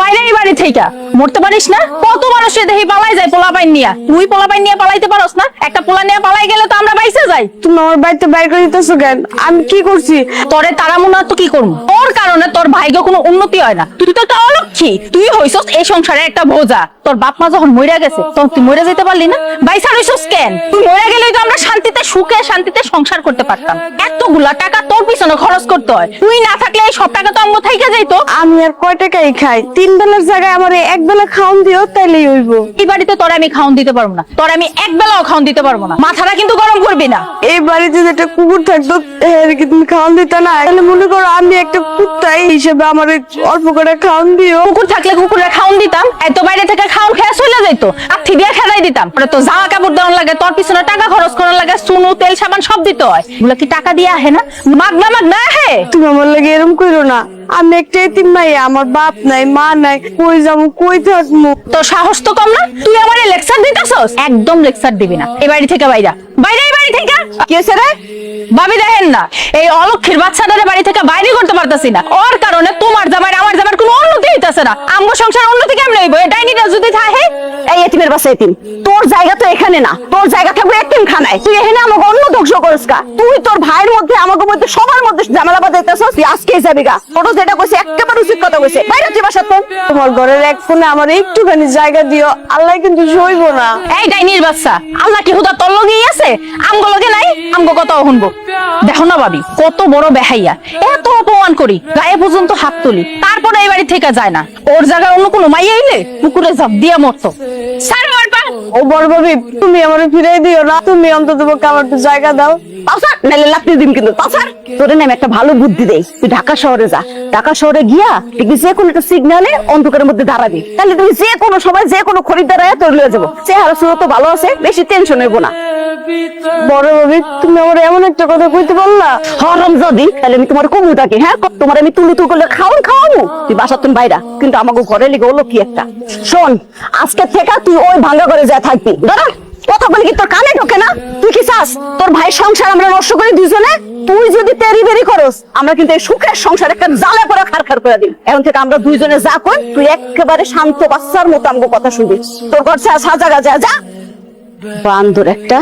বাইরে এই বাড়ি থেকে। মরতে পারিস না? কত মানুষের দেখি পালাই যায় পোলা পাইন নিয়া। তুই পোলা পাইন নিয়ে পালাইতে পারস না? একটা পোলা নিয়ে পালাই গেলে তো আমরা বাইসে যাই। তুমি আমার বাড়িতে বাইর করে দিতেছো কেন? আমি কি করছি? তোরে তারা মনে হয় তো কি করব তোর কারণে তোর ভাইকে কোনো উন্নতি হয় না। তুই তো একটা অলক্ষী তুই হইছস এই সংসারে একটা বোঝা। তোর বাপ মা যখন মইরা গেছে তখন তুই মরে যেতে পারলি না? বাইসা রইছস কেন? তুই মরে গেলেই তো আমরা শান্তিতে সুখে শান্তিতে সংসার করতে পারতাম। এতগুলা টাকা তোর পিছনে খরচ করতে হয়। তুই না থাকলে এই সব টাকা তো অঙ্গ থাইকা যাইতো। আমি আর কয় টাকাই খাই? তিন বেলার জায়গায় আমার এক বেলা খাওন দিও তাইলেই হইব। এই বাড়িতে তোর আমি খাওন দিতে পারব না। তোর আমি এক বেলাও খাওন দিতে পারব না। মাথাটা কিন্তু গরম করবি না। এই বাড়িতে যদি একটা কুকুর থাকতো এর কি তুমি খাওন দিতে না? তাহলে মনে করো আমি একটা কুত্তাই হিসেবে আমার অল্প করে খাওন দিও। কুকুর থাকলে কুকুরে খাওন দিতাম এত বাইরে থেকে খাওন খেয়ে চলে যাইতো আর থিবিয়া খেলাই দিতাম। পরে তো জামা কাপড় দেওয়ার লাগে তোর পিছনে টাকা খরচ করার লাগে সুনু তেল সাবান সব দিতে হয়। এগুলো কি টাকা দিয়ে আহে না? মাগনা মাগনা আহে। তুমি আমার লাগে এরকম করো না। আমি একটা এতিম মাইয়া আমার বাপ নাই মা নাই কই যাব কই থাকব? তোর সাহস তো কম না? তুই আমারে লেকচার দিতেছস? একদম লেকচার দিবি না। এই বাড়ি থেকে বাইরা। বাইরে এই বাড়ি থেকে? কি হয়েছে রে? ভাবি দেখেন না। এই অলক্ষীর বাচ্চাটারে বাড়ি থেকে বাইরে করতে পারতাছি না। ওর কারণে তোমার জামাই আমার হইতাছে না? আমগো সংসার উন্নতি কেমনে হইব? এই ডাইনিটা যদি থাকে এই এতিমের বাসা এতিম। তোর জায়গা তো এখানে না। তোর জায়গা থাকবে এতিম খানায় তুই এখানে আমাকে অন্য ধ্বংস করিস কা তুই তোর ভাইয়ের মধ্যে আমাকে মধ্যে সবার মধ্যে ঝামেলা তুই যাবি গা। তোর যেটা কইছে একেবারে উচিত কথা কইছে। বাইরে তুই বাসা তো তোমার ঘরের এক কোণে আমার একটুখানি জায়গা দিও। আল্লাহ কিন্তু সইব না। এই ডাইনির বাচ্চা আল্লাহ কি হুদা তোর লগেই আছে? আমগো লগে নাই? আমগো কত শুনব। দেখো না ভাবি কত বড় বেহাইয়া। এত অপমান করি গায়ে পর্যন্ত হাত তুলি তারপরে এই বাড়ি থেকে যায় না। ওর জায়গায় অন্য কোনো মাইয়া আইলে পুকুরে ঝাঁপ দিয়া মরতো। ও বড় ভাবি তুমি আমার ফিরে দিও না তুমি অন্তত আমার একটু জায়গা দাও। লাপনি দিন কিন্তু তোরে নামে একটা ভালো বুদ্ধি দেই। তুই ঢাকা শহরে যা। ঢাকা শহরে গিয়া দেখবি যে কোনো একটা সিগনালে অন্ধকারের মধ্যে দাঁড়াবি। তাহলে তুমি যে কোনো সময় যে কোনো খরিদ্দার আয়া তোর লয়ে যাব। চেহারা সুরত ভালো আছে বেশি টেনশন হইব না। বড় ভাবি তুমি আমার এমন একটা কথা কইতে পারলা? হরম যদি তাহলে আমি তোমার কমু থাকি হ্যাঁ? তোমার আমি তুলু তুল করলে খাওন খাওয়াবো তুই বাসা তুমি বাইরা কিন্তু আমাকে ঘরে লিগে হলো কি একটা? শোন আজকে থেকে তুই ওই ভাঙ্গা করে যা থাকবি। দাঁড়া। কথা বলি কি, তোর কানে ঢোকে না? তুই কি চাস? তোর ভাই সংসার আমরা নষ্ট করি দুজনে তুই যদি তেরি বেরি করস, আমরা কিন্তু এই সুখের সংসার একটা জালে পরে খার খার করে দিই এখন থেকে আমরা দুইজনে যা কই তুই একেবারে শান্ত বাচ্চার মতো আমাকে কথা শুনবি। তোর ঘর সাজা যা যা। বান্দর একটা